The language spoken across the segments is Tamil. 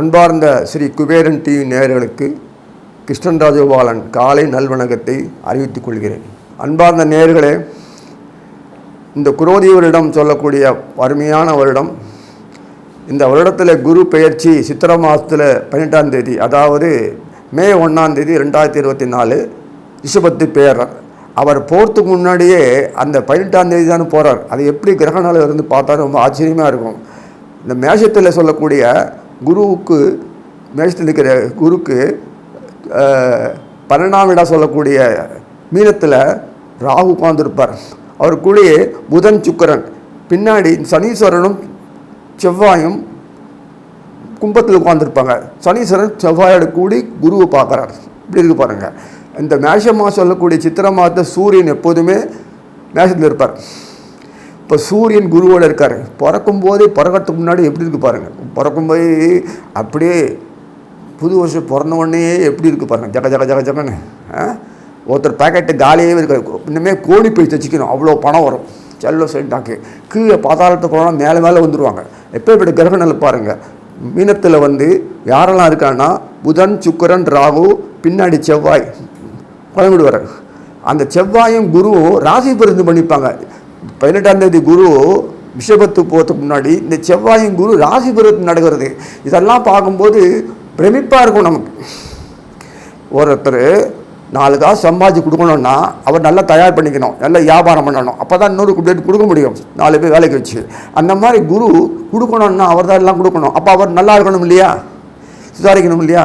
அன்பார்ந்த ஸ்ரீ குபேரன் டிவி நேயர்களுக்கு கிருஷ்ணன் ராஜகோபாலன் காலை நல்வணக்கத்தை அறிவித்துக் கொள்கிறேன். அன்பார்ந்த நேயர்களே இந்த குரோதி வருடம் சொல்லக்கூடிய அருமையான வருடம். இந்த வருடத்தில் குரு பெயர்ச்சி சித்திரை மாதத்தில் பன்னெண்டாம் தேதி அதாவது மே ஒன்றாம் தேதி ரெண்டாயிரத்தி இருபத்தி நாலு ரிஷபத்து பேரர். அவர் போகிறதுக்கு முன்னாடியே அந்த பதினெட்டாம் தேதி தானே போகிறார் அது எப்படி கிரகணால இருந்து பார்த்தா ரொம்ப ஆச்சரியமாக இருக்கும். இந்த மேஷத்தில் சொல்லக்கூடிய குருவுக்கு மேஷத்தில் இருக்கிற குருக்கு பன்னெண்டாம் இடம் சொல்லக்கூடிய மீனத்தில் ராகு உட்காந்துருப்பார் அவர் கூடயே புதன் சுக்கிரன். பின்னாடி சனீஸ்வரனும் செவ்வாயும் கும்பத்தில் உட்காந்துருப்பாங்க சனீஸ்வரன் செவ்வாயோட கூடி குருவை பார்க்குறார். இப்படி இருக்கு பாருங்கள் இந்த மேஷமாக சொல்லக்கூடிய சித்திரை மாதத்தை சூரியன் எப்போதுமே மேஷத்தில் இருப்பார். இப்போ சூரியன் குருவோட இருக்கார். பிறக்கும் போதே பிறக்கிறதுக்கு முன்னாடி எப்படி இருக்கு பாருங்கள் பிறக்கும் போது அப்படியே புது வருஷம் பிறந்த உடனே எப்படி இருக்கு பாருங்கள் ஜக ஜக ஜக ஜகன்னு ஒருத்தர் பேக்கெட்டு காலியே இருக்காது இன்னுமே கோடி போய் தைச்சிக்கணும். அவ்வளோ பணம் வரும். செல்ல சொல்லிட்டாக்கு கீழே பாதாளத்தை போனால் மேலே மேலே வந்துடுவாங்க எப்போ இப்படி கிரகணல் பாருங்கள் மீனத்தில் வந்து யாரெல்லாம் இருக்கான்னா புதன் சுக்கிரன் ராகு பின்னாடி செவ்வாய். குழம்பிடுவார் அந்த செவ்வாயும் குருவும் ராசி பரிந்து பண்ணிப்பாங்க. பதினெட்டாம் தேதி குரு விஷபத்து போகிறதுக்கு முன்னாடி இந்த செவ்வாயும் குரு ராசி பரிந்து நடக்கிறது. இதெல்லாம் பார்க்கும்போது பிரமிப்பாக இருக்கும் நமக்கு. ஒருத்தர் நாலு காசு சம்பாதிச்சு கொடுக்கணும்னா அவர் நல்லா தயார் பண்ணிக்கணும் நல்லா வியாபாரம் பண்ணணும். அப்போ தான் இன்னொரு கொடுத்து கொடுக்க முடியும். நாலு பேர் வேலைக்கு வச்சு. அந்த மாதிரி குரு கொடுக்கணும்னா அவர் தான் எல்லாம் கொடுக்கணும். அப்போ அவர் நல்லா இருக்கணும் இல்லையா? சுதாரிக்கணும் இல்லையா?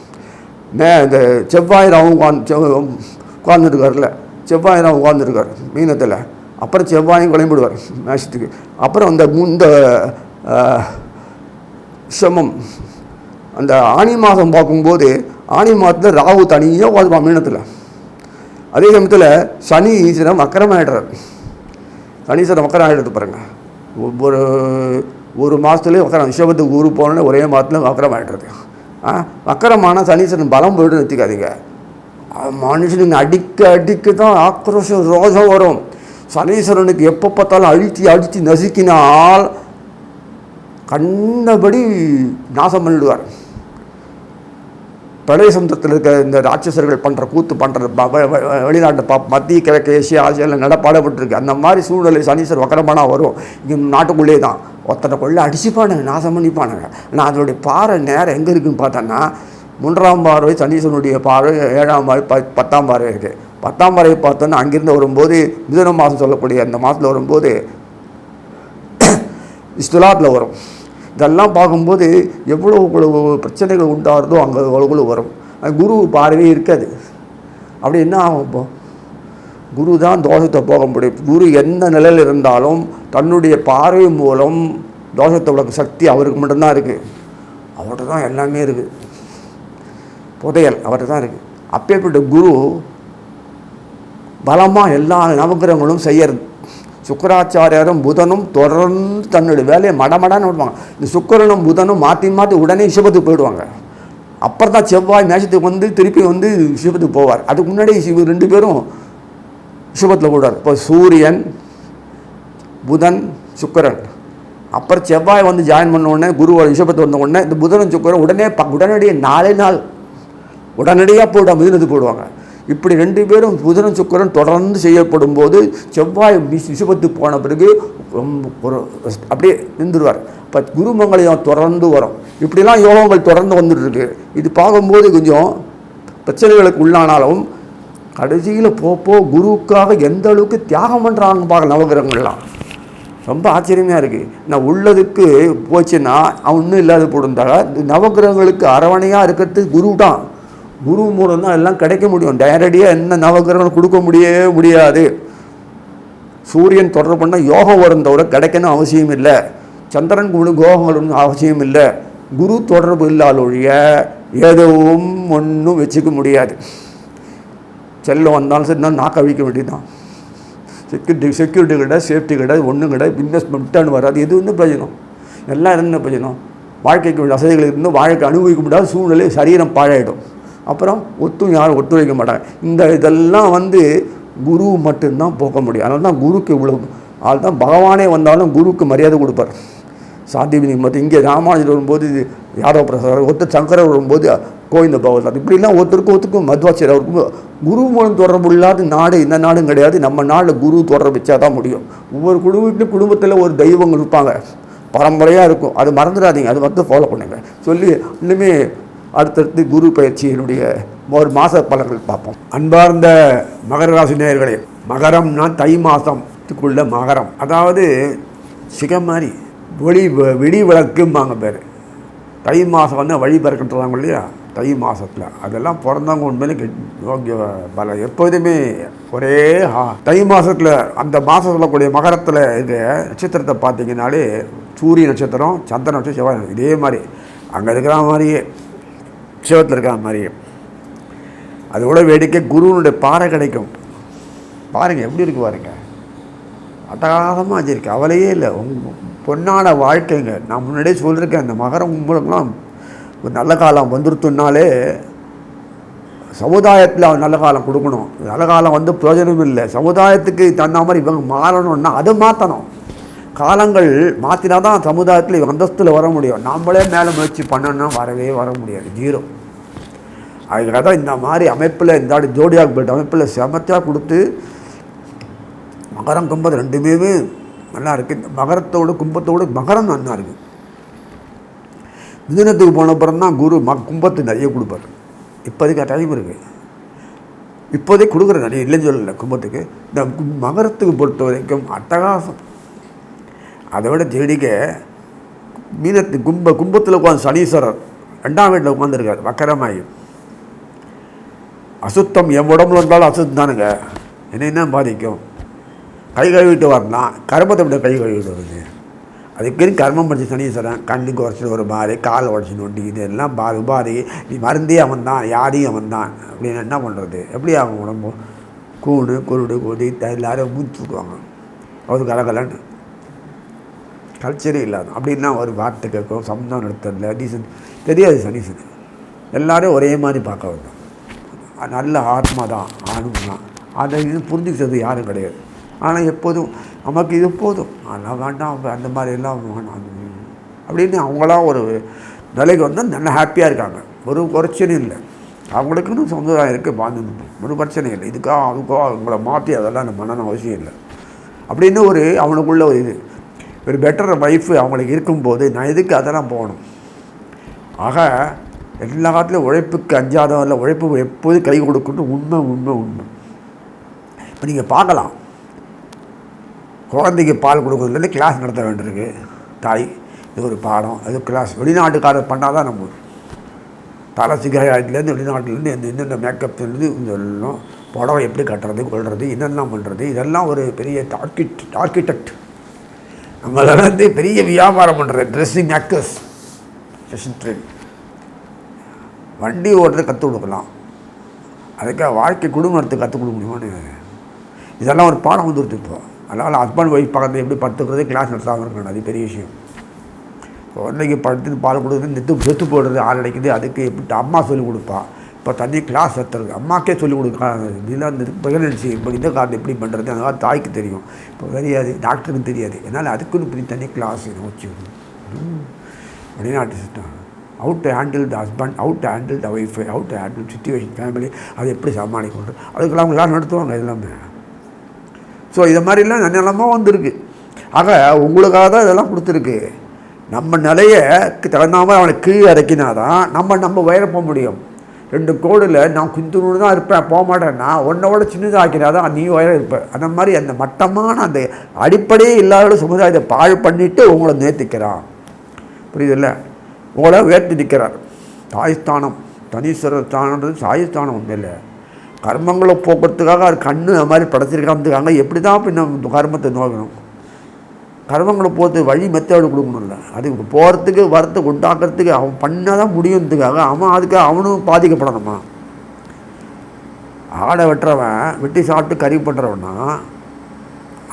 மே இந்த செவ்வாய் ராவும் உட்காந்து உட்காந்துருக்காருல செவ்வாய் ராவும் உட்காந்துருக்கார் மீனத்தில். அப்புறம் செவ்வாயும் குழம்பிடுவார் மேஷத்துக்கு. அப்புறம் அந்த இந்த சமம். அந்த ஆனி மாதம் பார்க்கும்போது ஆனி மாதத்தில் ராகு தனியாக உட்காந்துப்பான் மீனத்தில். அதே சமயத்தில் சனி ஈஸ்வரம் அக்கிரமாயிடுறார் சனீஸ்வரம் வக்கரம் ஆகிடுது பாருங்கள் ஒவ்வொரு ஒரு மாதத்துலேயே வக்கரம் விஷபத்துக்கு ஊருக்கு போனோன்னே ஒரே மாதத்துல வக்கரம் ஆகிடுறது வக்கரமான சனீஸ்வரன் பலம் போய்ட்டு நிறுத்திக்காதீங்க அஹ் மனுஷனுக்கு அடிக்க அடிக்க தான் ஆக்ரோஷம் ரோஷம் வரும். சனீஸ்வரனுக்கு எப்போ பார்த்தாலும் அழித்து அழித்து நசுக்கினால் கண்டபடி நாசம் பண்ணிடுவார். பிரளய இருக்க இந்த ராட்சசர்கள் பண்ணுற கூத்து பண்ணுற வெளிநாட்டு பா மத்திய கிழக்கு ஏசியா ஆசியாவில் நடப்பாடப்பட்டிருக்கு. அந்த மாதிரி சூழ்நிலை சனீஸ்வர் வக்கரமானா வரும். இங்கே நாட்டுக்குள்ளே தான் ஒருத்தரை கொள்ள அடிச்சுப்பானுங்க நாசம் பண்ணிப்பானுங்க. ஆனால் அதனுடைய பாறை நேரம் எங்கே இருக்குன்னு பார்த்தோன்னா மூன்றாம் பார்வை சனீசனுடைய பார்வை ஏழாம் பார்வை ப பத்தாம் பார்வை இருக்குது பத்தாம் பார்வை பார்த்தோன்னா அங்கிருந்து வரும்போது மிதுன மாதம் சொல்லக்கூடிய அந்த மாதத்தில் வரும்போது இஸ்துலாத்தில் வரும். இதெல்லாம் பார்க்கும்போது எவ்வளோ இவ்வளவு பிரச்சனைகள் உண்டாகிறதோ அங்கே அவ்வளோ வரும். குரு பார்வையே இருக்காது. அப்படி என்ன ஆகும் இப்போது குரு தான் தோஷத்தை போக முடியும் குரு எந்த நிலையில் இருந்தாலும் தன்னுடைய பார்வை மூலம் தோஷத்தை உலக சக்தி அவருக்கு மட்டும்தான் இருக்குது அவர்கிட்ட தான் எல்லாமே இருக்குது புதையல் அவர்கிட்ட தான் இருக்குது அப்பேற்பட்ட குரு பலமாக எல்லா நவகிரகங்களும் செய்யறது. சுக்கராச்சாரியரும் புதனும் தொடர்ந்து தன்னுடைய வேலையை மடமடான்னு விடுவாங்க. இந்த சுக்கிரனும் புதனும் மாற்றி மாற்றி உடனே சிவத்துக்கு போயிடுவாங்க. அப்புறம் தான் செவ்வாய் மேஷத்துக்கு வந்து திருப்பி வந்து சிவத்துக்கு போவார். அதுக்கு முன்னாடி சிவ ரெண்டு பேரும் ரிஷபத்தில் போடுவார் இப்போ சூரியன் புதன் சுக்கிரன். அப்புறம் செவ்வாய் வந்து ஜாயின் பண்ண உடனே குரு ரிஷபத்து வந்த உடனே இந்த புதனும் சுக்கரன் உடனே ப- உடனடியே நாலே நாள் உடனடியாக போடுவாங்க மிதுனத்துக்கு போடுவாங்க இப்படி ரெண்டு பேரும் புதனும் சுக்கிரன் தொடர்ந்து செய்யப்படும் போது செவ்வாய் வி- போன பிறகு ரொம்ப ஒரு அப்படியே நின்றுடுவார் இப்போ குருமங்களையும் தொடர்ந்து வரும். இப்படிலாம் யோகங்கள் தொடர்ந்து வந்துட்டுருக்கு இது பார்க்கும்போது கொஞ்சம் பிரச்சனைகளுக்கு உள்ளானாலும் கடைசியில் போப்போ குருவுக்காக எந்த அளவுக்கு தியாகம் பண்ணுறாங்க பார்க்க நவகிரகங்கள்லாம். ரொம்ப ஆச்சரியமாக இருக்குது நான் உள்ளதுக்கு போச்சுன்னா அவன் ஒன்றும் இல்லாத போடுந்தாங்க நவகிரகங்களுக்கு அரவணையாக இருக்கிறது குரு தான் குரு மூலம் தான் எல்லாம் கிடைக்க முடியும். நேரடியாக என்ன நவகிரகங்களும் கொடுக்க முடியவே முடியாது. சூரியன் தொடர்பு பண்ணால் யோகம் வரும் தவிர கிடைக்கணும் அவசியம் இல்லை. சந்திரன் கூட கோகங்கள் அவசியம் இல்லை. குரு தொடர்பு இல்லாத ஒழிய எதுவும் ஒன்றும் வச்சுக்க முடியாது. செல்லம் வந்தாலும் சரி நான் நாக்க அழிக்க வேண்டியதுதான். செக்யூரிட்டி செக்யூரிட்டி கிடையாது சேஃப்டி கிடையாது ஒன்றும் கிடையாது இன்வெஸ்ட்மெண்ட் ரிட்டர்ன் வராது. எது வந்து பிரயோஜனம். எல்லாம் என்ன பிரயோஜனம்? வாழ்க்கைக்கு வேண்டிய வசதிகள் இருந்து வாழ்க்கை அனுபவிக்க முடியாத சூழ்நிலை சரீரம் பாழாயிடும். அப்புறம் ஒத்தும் யாரும் ஒத்துழைக்க மாட்டாங்க. இந்த இதெல்லாம் வந்து குரு மட்டும்தான் போக்க முடியும். அதனால தான் குருக்கு இவ்வளோ அதுதான் பகவானே வந்தாலும் குருக்கு மரியாதை கொடுப்பார். சாந்திவினி மற்ற இங்கே ராமானுஜர் வரும்போது இது யாதவ பிரசாதர் ஒருத்தர் சங்கரர் வரும்போது கோவிந்த பகவத் இப்படிலாம் ஒருத்தருக்கும் ஒருத்தருக்கும் மத்வாச்சாரியர் அவருக்கும் குரு மூலம் தொடர்பு இல்லாத நாடு இந்த நாடும் கிடையாது. நம்ம நாட்டில் குரு தொடர்பு வச்சா தான் முடியும். ஒவ்வொரு குடும்பத்திலும் குடும்பத்தில் ஒரு தெய்வங்கள் இருப்பாங்க. பரம்பரையாக இருக்கும். அது மறந்துடாதீங்க. அது மட்டும் ஃபாலோ பண்ணுங்க. சொல்லி இன்னுமே அடுத்தடுத்து குரு பயிற்சியினுடைய ஒரு மாத பலன்கள் பார்ப்போம். அன்பார்ந்த மகர ராசி நேயர்களே மகரம்னா தை மாதத்துக்குள்ள மகரம். அதாவது சிகம் மாதிரி ஒளி வ- விளக்கும்பாங்க பேர். தை மாதம் வந்து வழி பிறக்கின்றாங்க இல்லையா? தை மாதத்தில் அதெல்லாம் பிறந்தவங்க உண்மையிலே கெட் யோகிய பல. எப்போதுமே ஒரே ஹா- தை மாதத்தில் அந்த மாதத்தில் கூடிய மகரத்தில் இருக்க நட்சத்திரத்தை பார்த்தீங்கன்னாலே சூரிய நட்சத்திரம் சந்திர நட்சத்திரம் செவ்வாய் இதே மாதிரி. அங்கே இருக்கிற மாதிரியே சிவத்தில் இருக்கிற மாதிரியே. அதோட வேடிக்கை குருவனுடைய பாறை கிடைக்கும். பாருங்கள் எப்படி இருக்கு பாருங்கள் அட்டகாசமாக வச்சிருக்கு. அவளையே இல்லை. உங்க பொன்னான வாழ்க்கைங்க. நான் முன்னாடியே சொல்லியிருக்கேன் அந்த மகரம் உங்களுக்குலாம் ஒரு நல்ல காலம் வந்துருத்துனாலே சமுதாயத்தில் அவன் நல்ல காலம் கொடுக்கணும். நல்ல காலம் வந்து பிரயோஜனம் இல்லை. சமுதாயத்துக்கு தகுந்த மாதிரி இவங்க மாறணும்னா அதை மாற்றணும் காலங்கள் மாற்றினா தான் சமுதாயத்தில் இவங்க அந்தஸ்தில் வர முடியும். நம்மளே மேலே முயற்சி பண்ணணும்னா வரவே வர முடியாது. ஜீரோ. அதுக்காக தான் இந்த மாதிரி அமைப்பில் இந்த ஆடு ஜோடியாக போய்ட்டு அமைப்பில் செமத்தாக கொடுத்து மகரம் கும்பம் ரெண்டுமே நல்லா இருக்குது இந்த மகரத்தோடு கும்பத்தோடு மகரம் நல்லா இருக்குது மிதுனத்துக்கு போன அப்புறம் தான் குரு ம கும்பத்து நிறைய கொடுப்பார். இப்போதைக்கு டைம் இருக்குது இப்போதைக்கு கொடுக்குற நிறைய இல்லைன்னு சொல்லலை கும்பத்துக்கு. இந்த மகரத்துக்கு பொறுத்த வரைக்கும் அட்டகாசம். அதை விட செடிக்க மீனத்து கும்ப கும்பத்தில் உட்காந்து சனீஸ்வரர் ரெண்டாம் வீட்டில் உட்காந்துருக்கார் வக்கரமாயி. அசுத்தம் என் உடம்புல இருந்தாலும் அசுத்தம் தானுங்க. என்ன என்ன பாதிக்கும்? கை கழுவிட்டு வரலாம். கருமத்தை விட கை கழுவிட்டு வருது அதுக்குன்னு கர்மம் படிச்சு சனீஸ்வரன் கண்ணுக்கு உடச்சிட்டு ஒரு மாதிரி கால் உடச்சி நொண்டி இதெல்லாம் பா உபாதி நீ மருந்தே அவன் தான் யாரையும் அவன் தான் அப்படின்னு என்ன பண்ணுறது எப்படி அவன் உடம்பு? கூடு குருடு கொடி எல்லாரும் மூச்சு விடுவாங்க அவர் கலகலன்னு கல்ச்சரே இல்லாத. அப்படின்னா ஒரு வார்த்தை கேட்கும் சம்பந்தம் நடத்தல டீசன் தெரியாது சனீசன் எல்லாரும் ஒரே மாதிரி பார்க்க வந்தோம் நல்ல ஆத்மா தான் ஆணும் தான் அதை இது புரிஞ்சுக்கிறது யாரும் கிடையாது. ஆனால் எப்போதும் நமக்கு இது போதும். அதெல்லாம் வேண்டாம் அந்த மாதிரி எல்லாம் வேணாம். அப்படின்னு அவங்களாம் ஒரு நிலைக்கு வந்து நல்லா ஹாப்பியாக இருக்காங்க. ஒரு பிரச்சனையும் இல்லை. அவங்களுக்குன்னு சமுதாயம் இருக்குது பாந்து ஒரு பிரச்சனை இல்லை. இதுக்காக அதுக்கோ அவங்கள மாற்றி அதெல்லாம் நம்ம பண்ணணும் அவசியம் இல்லை. அப்படின்னு ஒரு அவனுக்குள்ள ஒரு இது. ஒரு பெட்டர் லைஃப் அவங்களுக்கு இருக்கும்போது நான் எதுக்கு அதெல்லாம் போகணும்? ஆக எல்லா காலத்துலையும் உழைப்புக்கு அஞ்சாதவரில் இல்லை. உழைப்பு எப்போதும் கை கொடுக்கணும். உண்மை உண்மை உண்மை. இப்போ நீங்கள் பார்க்கலாம். குழந்தைக்கு பால் கொடுக்குறதுலேருந்து கிளாஸ் நடத்த வேண்டியிருக்கு. தாய் இது ஒரு பாடம் அது கிளாஸ் வெளிநாட்டுக்காரர் பண்ணால் தான் நம்ம தலை சிகரெட்லேருந்து வெளிநாட்டிலேருந்து எந்த என்னென்ன மேக்கப்லேருந்து சொல்லணும் புடவை எப்படி கட்டுறது கொள்வது என்னெல்லாம் பண்ணுறது இதெல்லாம் ஒரு பெரிய டார்கிட் ஆர்கிடெக்ட் நம்மளெல்லாம் வந்து பெரிய வியாபாரம் பண்ணுறது ட்ரெஸ்ஸிங் மேக்கர்ஸ் ஃபேஷன் ட்ரெண்ட் வண்டி ஓட்டுறது கற்றுக் கொடுக்கலாம். அதுக்காக வாழ்க்கை குடும்பத்துக்கு கற்றுக் கொடுக்க முடியுமான்னு. இதெல்லாம் ஒரு பாடம் வந்துருது இப்போது அதனால் ஹஸ்பண்ட் ஒய்ஃப் பக்கத்தில் எப்படி பத்துக்கிறது கிளாஸ் நடத்தாமல் இருக்கணும். அது பெரிய விஷயம். குழந்தைக்கு படுத்து பால் கொடுக்குறது நெத்து செத்து போடுறது ஆள் அதுக்கு எப்படி அம்மா சொல்லிக் கொடுப்பா. இப்போ தண்ணி கிளாஸ் எத்துறது அம்மாக்கே சொல்லிக் கொடுக்க. இதெல்லாம் இந்த ப்ரெக்னன்சி இப்போ இந்த காரணம் எப்படி பண்ணுறது அந்த மாதிரி தாய்க்கு தெரியும். இப்போ தெரியாது டாக்டருக்கு தெரியாது. என்னால் அதுக்குன்னு இப்படி தனி கிளாஸ் வச்சு வெளிநாட்டு system how to handle the husband how to handle the wife how to handle situation family அதை எப்படி சமாளிக்கணும்? அதுக்கெல்லாம் அவங்க நடத்துவாங்க? எல்லாமே ஸோ இதை மாதிரிலாம் நிலமாக வந்திருக்கு. ஆக உங்களுக்காக தான் இதெல்லாம் கொடுத்துருக்கு. நம்ம நிலையை தகுந்த அவனை கீழே இறக்கினாதான் நம்ம நம்ம உயர போக முடியும். ரெண்டு கோடில் நான் குந்துணு தான் இருப்பேன் போக மாட்டேன்னா உன்னோட சின்னதாக்கினா தான் நீ உயரம் இருப்ப. அந்த மாதிரி அந்த மட்டமான அந்த அடிப்படையே இல்லாத சமுதாயத்தை பாழ் பண்ணிவிட்டு உங்களை நேர்த்திக்கிறான். புரியுதுல்ல? உங்களை உயர்த்தி நிற்கிறார் தாய்ஸ்தானம் தனீஸ்வரர் ஸ்தானன்றது சாயஸ்தானம் ஒன்றும் இல்லை கர்மங்களை போக்குறதுக்காக அவர் கண்ணு அது மாதிரி படைச்சிருக்காந்துக்காங்க எப்படி தான் பின்ன கர்மத்தை நோக்கணும்? கர்மங்களை போகிறது வழி மெத்தேடு கொடுக்கணும்ல. அதுக்கு போகிறதுக்கு வரத்துக்கு உண்டாக்குறதுக்கு அவன் பண்ணால் தான் முடியுன்றதுக்காக அவன் அதுக்கு அவனும் பாதிக்கப்படணுமா? ஆடை வெட்டுறவன் வெட்டி சாப்பிட்டு கறி பண்ணுறவனா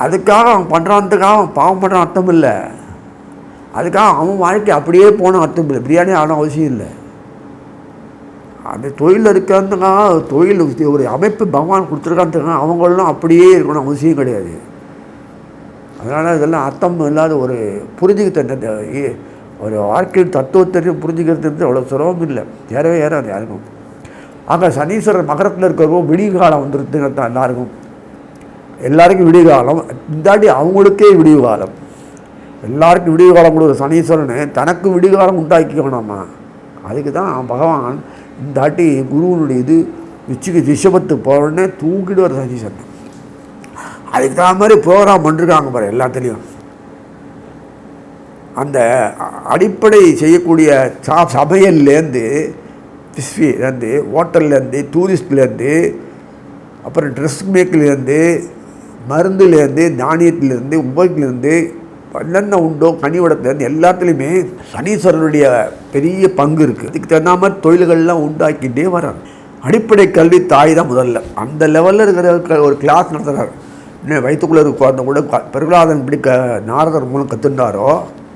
அதுக்காக அவன் பண்ணுறான்றதுக்காக அவன் பாவம் பண்ணுறான் அர்த்தம் இல்லை அதுக்காக அவன் வாழ்க்கை அப்படியே போன அர்த்தம் இல்லை பிரியாணி ஆன அவசியம் இல்லை. அந்த தொழில் இருக்கிறதுக்காக தொழில் ஒரு அமைப்பு பகவான் கொடுத்துருக்கான்றதுக்காக அவங்களும் அப்படியே இருக்கணும் அவசியம் கிடையாது. அதனால் இதெல்லாம் அர்த்தம் இல்லாத ஒரு புரிஞ்சுக்கிட்ட ஒரு வாழ்க்கையின் தத்துவத்தையும் புரிஞ்சுக்கிறது அவ்வளோ சுலபம் இல்லை. ஏறவே ஏறாது யாருக்கும். ஆக சனீஸ்வரர் மகரத்தில் இருக்கிறவங்க விடிவு காலம் வந்துருதுங்க தான் எல்லாருக்கும். எல்லாருக்கும் விடிவு காலம் இந்தாட்டி அவங்களுக்கே விடிவு காலம் எல்லாருக்கும் விடிவு காலம் கொடுக்குற சனீஸ்வரனு தனக்கு விடிவு காலம் உண்டாக்கிக்கணுமா? அதுக்கு தான் பகவான் இந்தாட்டி குருவனுடைய இது உச்சிக்கு ரிஷபத்து போகிறோடனே தூக்கிட்டு வர சனீஸ்வரன் அதுக்கு தகுந்த மாதிரி ப்ரோக்ராம் பண்ணிருக்காங்க பாரு எல்லாத்துலேயும். அந்த அடிப்படை செய்யக்கூடிய சா சமையல்லேருந்து ஃபிஷ்லேருந்து ஹோட்டல்லேருந்து டூரிஸ்ட்லேருந்து அப்புறம் ட்ரெஸ் மேக்லேருந்து மருந்துலேருந்து தானியத்துலேருந்து உபயோகத்துலேருந்து என்னென்ன உண்டோ கனிவடத்துலேருந்து எல்லாத்துலேயுமே சனீஸ்வரனுடைய பெரிய பங்கு இருக்குது இதுக்கு தகுந்த மாதிரி தொழில்கள்லாம் உண்டாக்கிட்டே வர்றாங்க அடிப்படை கல்வி தாய் தான் முதல்ல. அந்த லெவலில் இருக்கிற ஒரு கிளாஸ் நடத்துகிறார் இன்னும் வயிற்றுக்குள்ளே இருக்க குழந்தை கூட பிரகலாதன் இப்படி க நாரதர் மூலம் கற்றுண்டாரோ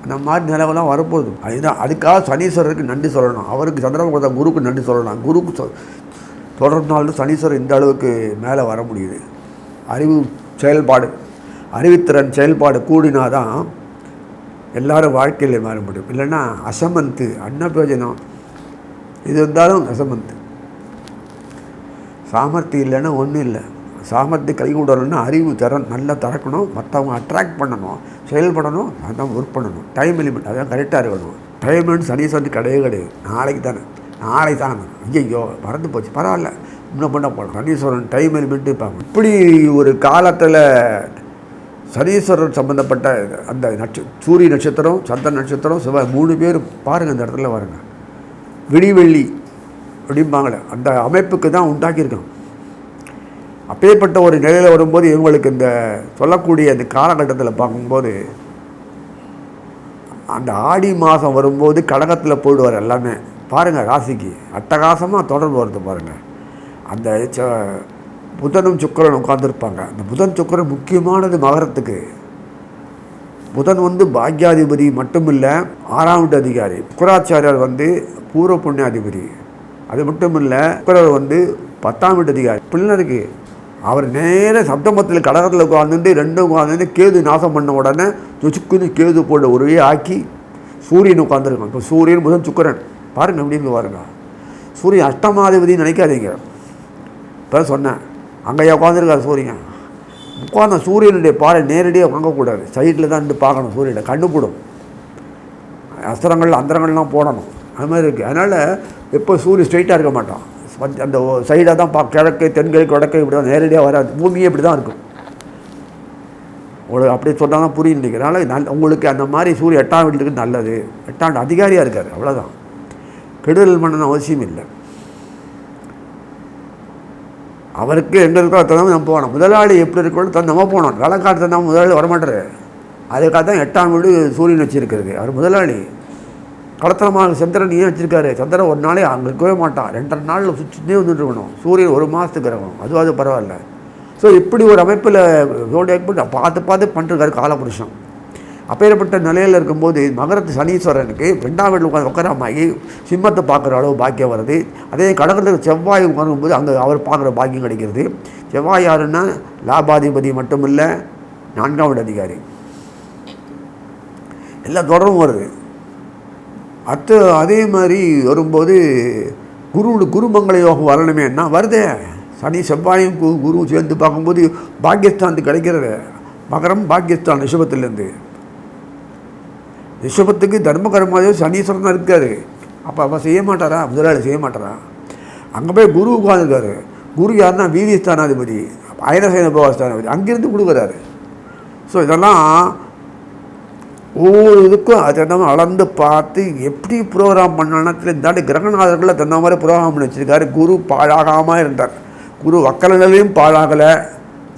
அந்த மாதிரி நிலவெல்லாம் வரப்போகுது. அதுதான் அதுக்காக சனீஸ்வரருக்கு நன்றி சொல்லணும். அவருக்கு சந்திரமுக குருக்கு நன்றி சொல்லணும். குருக்கு சொல் தொடர்ந்தாலும் சனீஸ்வரர் இந்த அளவுக்கு மேலே வர முடியுது. அறிவு செயல்பாடு. அறிவுத்திறன் செயல்பாடு கூடினாதான் எல்லாரும் வாழ்க்கையில் மாற முடியும். இல்லைன்னா அசமந்து அன்னபிரோஜனம் இது இருந்தாலும் அசமந்து. சாமர்த்தியம் இல்லைன்னா ஒன்றும் இல்லை. சாமர்த்தியம் கைகூடணும்னா அறிவு திறன் நல்லா திறக்கணும். மற்றவங்க அட்ராக்ட் பண்ணணும் செயல்படணும் அதான் ஒர்க் பண்ணணும். டைம் லிமிட் அதான் கரெக்டாக இருக்கணும். டைம் லிமிட் சனீஸ்வரன் கிடையவே கிடையாது. நாளைக்கு தானே. நாளைக்கு தானே ஐயோ மறந்து போச்சு. பரவாயில்ல. இன்னும் பண்ண போகணும் சனீஸ்வரன் டைம் லிமிட் இப்போ இப்படி ஒரு காலத்தில் சனீஸ்வரர் சம்பந்தப்பட்ட அந்த நட்ச சூரிய நட்சத்திரம் சந்திர நட்சத்திரம் செவ்வாய் மூணு பேர் பாருங்கள் அந்த இடத்துல பாருங்கள் விடிவெள்ளி அப்படிம்பாங்களே அந்த அமைப்புக்கு தான் உண்டாக்கியிருக்கோம் அப்பேற்பட்ட ஒரு நிலையில் வரும்போது இவங்களுக்கு இந்த சொல்லக்கூடிய அந்த காலகட்டத்தில் பார்க்கும்போது அந்த ஆடி மாதம் வரும்போது கடகத்தில் போயிடுவார் எல்லாமே. பாருங்கள் ராசிக்கு அட்டகாசமாக தொடர்பு வருது பாருங்கள் அந்த ச- புதனும் சுக்கரன் உட்காந்துருப்பாங்க அந்த புதன் சுக்கிரன் முக்கியமானது மகரத்துக்கு. புதன் வந்து பாக்யாதிபதி மட்டும் இல்லை ஆறாம் வீட்டு அதிகாரி. சுக்கராச்சாரியார் வந்து பூர்வ புண்ணியாதிபதி. அது மட்டும் இல்லை சுக்கரர் வந்து பத்தாம் வீட்டு அதிகாரி. பிள்ளருக்கு அவர் நேர சப்தமத்தில் கடகத்தில் உட்காந்துட்டு ரெண்டும் உட்காந்து கேது நாசம் பண்ண உடனே சுச்சுக்குன்னு கேது போட ஒரே ஆக்கி சூரியன் உட்காந்துருக்கான் இப்போ சூரியன் புதன் சுக்கரன். பாருங்க அப்படின்னு பாருங்க. சூரியன் அஷ்டமாதிபதினு நினைக்காதீங்க. இப்போ சொன்னேன். அங்கேயே உட்காந்துருக்காரு சூரியன். உட்கார்ந்த சூரியனுடைய பாறை நேரடியாக வாங்கக்கூடாது சைட்டில் தான் இருந்து பார்க்கணும் சூரியனை. கண்டுபிடும் அஸ்திரங்கள் அந்தரங்கள்லாம் போடணும். அது மாதிரி இருக்குது அதனால் எப்போ சூரியன் ஸ்ட்ரைட்டாக இருக்க மாட்டான். அந்த சைடாக தான் பா கிழக்கு தென்கிழக்கு வடக்கு இப்படி தான் நேரடியாக வராது. பூமியே இப்படி தான் இருக்கும். உங்களுக்கு அப்படி சொன்னால் தான் புரியும் நினைக்கிறேன் அதனால் நல் உங்களுக்கு அந்த மாதிரி சூரியன் எட்டாம் வீட்டுக்கு நல்லது. எட்டாண்டு அதிகாரியாக இருக்கார். அவ்வளோதான் கெடுதல் பண்ணணும் அவசியம் இல்லை. அவருக்கு எங்கே இருக்கோ அத்தனை நம்ம போகணும். முதலாளி எப்படி இருக்கணும் தந்து நம்ம போகணும். வேலைக்காட்டு தான் முதலாளி வரமாட்டார். அதுக்காக தான் எட்டாம் வீடு சூரியன் வச்சுருக்கிறது. அவர் முதலாளி. கடத்தனமாக சந்திரன் ஏன் வச்சுருக்காரு? சந்திரன் ஒரு நாளே அங்கே இருக்கவே மாட்டான். ரெண்டரை நாளில் சுற்றினே வந்துட்டு இருக்கணும். சூரியன் ஒரு மாதத்துக்கு அதுவும் அது பரவாயில்ல. ஸோ இப்படி ஒரு அமைப்பில் ரோடு பார்த்து பார்த்து பண்ணிருக்காரு காலபுருஷன். அப்பேற்பட்ட நிலையில் இருக்கும்போது மகரத்து சனீஸ்வரனுக்கு ரெண்டாம் வீட்டில் உட்காந்து உட்காராமாகி சிம்மத்தை பார்க்குற அளவு பாக்கியம் வருது. அதே கடகத்தில் செவ்வாய் உட்காரும்போது அங்கே அவர் பார்க்குற பாக்கியம் கிடைக்கிறது. செவ்வாய் யாருன்னா லாபாதிபதி மட்டுமில்லை நான்காம் வீடு அதிகாரி. எல்லா தொடரும் வருது. அடுத்து அதே மாதிரி வரும்போது குரு குருமங்கள யோகம் வரணுமேன்னா வருதே. சனி செவ்வாயும் குரு சேர்ந்து பார்க்கும்போது பாகிஸ்தானுக்கு கிடைக்கிறது. மகரம் பாகிஸ்தான் ரிஷபத்திலேருந்து. ரிஷபத்துக்கு தர்மகரமாவே சனீஸ்வரன் தான் இருக்காரு. அப்போ அவன் செய்ய மாட்டாரா? முதலாளி செய்ய மாட்டாரா? அங்கே போய் குரு உட்காந்துருக்காரு குரு யாருன்னா வீதிஸ்தானாதிபதி அயனசேன பகவாஸ்தானாதிபதி அங்கேருந்து கொடுக்குறாரு ஸோ இதெல்லாம் ஒவ்வொரு இதுக்கும் அது தகுந்த அளந்து பார்த்து எப்படி ப்ரோக்ராம் பண்ணணும் இருந்தாண்டு கிரகநாதர்களை தன்ன மாதிரி ப்ரோக்ராம் பண்ணி வச்சிருக்காரு. குரு பாழாகாமல் இருந்தார். குரு வக்கல பாழாகலை.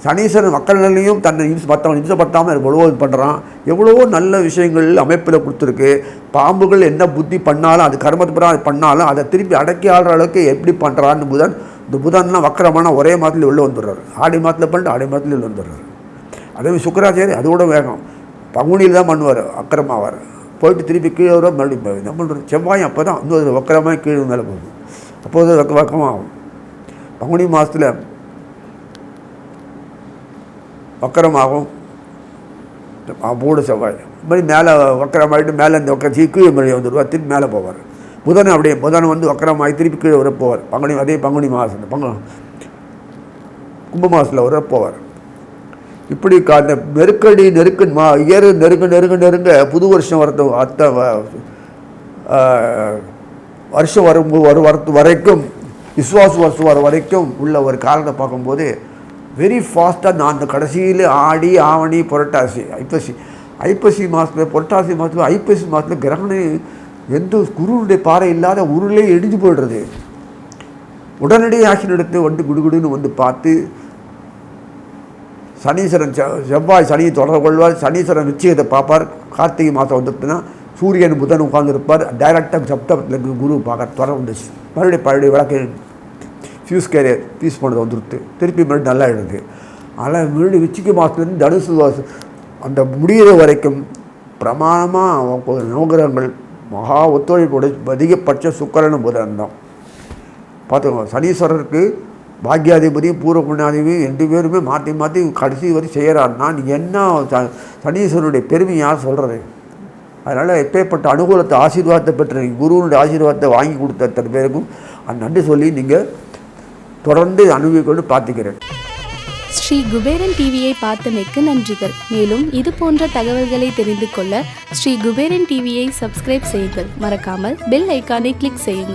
சனீஸ்வரன் மக்கள் நிலையும் தன்னை நிமிஷம் பத்தாம் இம்சப்படுத்தாமல் பத்தாமல் எவ்வளவோ இது பண்ணுறான் எவ்வளவோ நல்ல விஷயங்கள் அமைப்பில் கொடுத்துருக்கு. பாம்புகள் என்ன புத்தி பண்ணாலும் அது கர்மத்துப்புறம் பண்ணாலும் அதை திருப்பி அடக்கி ஆடுற அளவுக்கு எப்படி பண்ணுறான்னு புதன் இந்த புதன்லாம் வக்கரமான ஒரே மாதத்தில் உள்ளே வந்துடுறாரு. ஆடி மாதத்தில் பண்ணிட்டு ஆடி மாதத்தில் உள்ளே வந்துடுறாரு. அதே மாதிரி சுக்கராச்சாரி அதோட வேகம். பங்குனியில் தான் பண்ணுவார் அக்கிரமாவார். போயிட்டு திருப்பி கீழே வர மறுபடியும் என்ன பண்ணுறது செவ்வாயும் அப்போ தான் இன்னொரு வக்கரமாக கீழே மேலே போகும். அப்போது வக்க வக்கமாகும். பங்குனி மாதத்தில் வக்கரமாகும். மூணு செவ்வாய். இது மாதிரி மேலே வக்கரமாகிட்டு மேலே இந்த வக்கர கீழே மறுபடியும் வந்துடுவா திருப்பி மேலே போவார். புதன் அப்படியே புதன் வந்து வக்கரமாகி திருப்பி கீழே வர போவார். பங்குனி அதே பங்குனி மாதம் பங்கு கும்ப மாதத்தில் வர போவார். இப்படி அந்த நெருக்கடி நெருக்கு மா ஏறு நெருங்க நெருங்க நெருங்க புது வருஷம் வரது அத்த வ- வருஷம் வரும் வர வரத்து வரைக்கும் விஸ்வாச வருஷம் வர வரைக்கும் உள்ள ஒரு காரணத்தை பார்க்கும்போது வெரி ஃபாஸ்ட்டாக நான் அந்த கடைசியில் ஆடி ஆவணி புரட்டாசி ஐப்பசி ஐப்பசி மாதத்தில் புரட்டாசி மாதத்தில் ஐப்பசி மாதத்தில் கிரகணம் எந்த குருவுடைய பாறை இல்லாத உருளே இடிஞ்சு போடுறது உடனடியாக நடத்து வந்து குடுகுடுன்னு வந்து பார்த்து சனீஸ்வரன் செவ்வாய் சனியை தொடர்பு கொள்வார் சனீஸ்வரன் நிச்சயத்தை பார்ப்பார். கார்த்திகை மாதம் வந்துட்டுனா சூரியன் புதன் உட்கார்ந்துருப்பார். டைரக்டாக சப்தத்தில் குரு பார்க்க தொடர்பு வந்துச்சு மறுபடியும் பழைய விளக்கு ஃபியூஸ் கேரியர் பீஸ் பண்ணது வந்துடுத்து திருப்பி மறுபடியும் நல்லா எழுது. ஆனால் மறுபடியும் விச்சிக்கு மாதத்துலேருந்து தனுசு அந்த முடிகிற வரைக்கும் பிரமாணமாக நவகிரகங்கள் மகா ஒத்துழைப்போடு அதிகபட்ச சுக்கரனும் புதன் தான். பார்த்துக்கோங்க சனீஸ்வரருக்கு பாக்யாதிபதியும் பூர்வ புண்ணியாதிபதியும் ரெண்டு பேருமே மாற்றி மாற்றி கடைசி வரை செய்கிறாருன்னா நீ என்ன சனீஸ்வரனுடைய பெருமை யார் சொல்கிறது அதனால் எப்பேற்பட்ட அனுகூலத்தை ஆசீர்வாதத்தை பெற்ற குருவனுடைய ஆசீர்வாதத்தை வாங்கி கொடுத்த அத்தனை பேருக்கும் அந்த நன்றி சொல்லி நீங்கள் தொடர்ந்து அனுபவிக்கொண்டு பார்த்துக்கிறேன். ஸ்ரீ குபேரன் டிவியை பார்த்தமைக்கு நன்றிகள். மேலும் இது போன்ற தகவல்களை தெரிந்து கொள்ள ஸ்ரீ குபேரன் டிவியை சப்ஸ்கிரைப் செய்யுங்கள். மறக்காமல் பெல் ஐக்கானை கிளிக் செய்யுங்கள்.